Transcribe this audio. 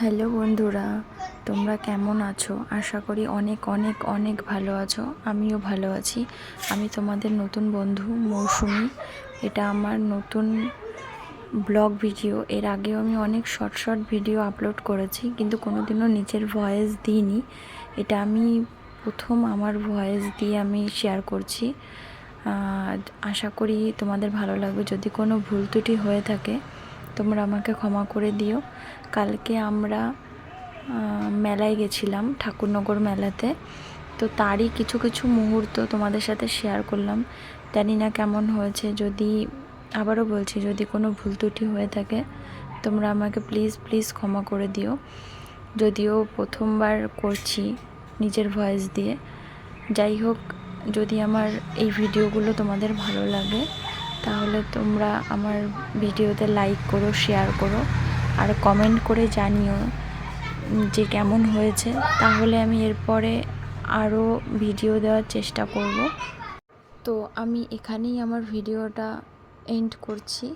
Hello বন্ধুরা, তোমরা কেমন আছো? আশা করি অনেক অনেক অনেক ভালো আছো। আমিও ভালো আছি। আমি তোমাদের নতুন বন্ধু মৌসুমি। এটা আমার নতুন ব্লগ ভিডিও। এর আগেও আমি অনেক শর্ট শর্ট ভিডিও আপলোড করেছি, কিন্তু কোনোদিনও নিজের ভয়েস দিইনি। এটা আমি প্রথম আমার ভয়েস দিয়ে আমি শেয়ার করছি। আশা করি তোমাদের ভালো লাগবে। যদি কোনো ভুল ত্রুটি হয়ে থাকে তোমরা আমাকে ক্ষমা করে দিও। কালকে আমরা মেলায় গেছিলাম, ঠাকুরনগর মেলাতে। তো তারই কিছু কিছু মুহূর্ত তোমাদের সাথে শেয়ার করলাম। জানি না কেমন হয়েছে, যদি, আবারও বলছি, যদি কোনো ভুল ত্রুটি হয়ে থাকে, তোমরা আমাকে প্লিজ প্লিজ ক্ষমা করে দিও। যদিও প্রথমবার করছি নিজের ভয়েস দিয়ে। যাই হোক, যদি আমার এই ভিডিওগুলো তোমাদের ভালো লাগে তাহলে তোমরা আমার ভিডিওতে লাইক করো শেয়ার করো, আর কমেন্ট করে জানিও যে কেমন হয়েছে। তাহলে আমি এরপরে আরও ভিডিও দেওয়ার চেষ্টা করব। তো আমি এখানেই আমার ভিডিওটা এন্ড করছি।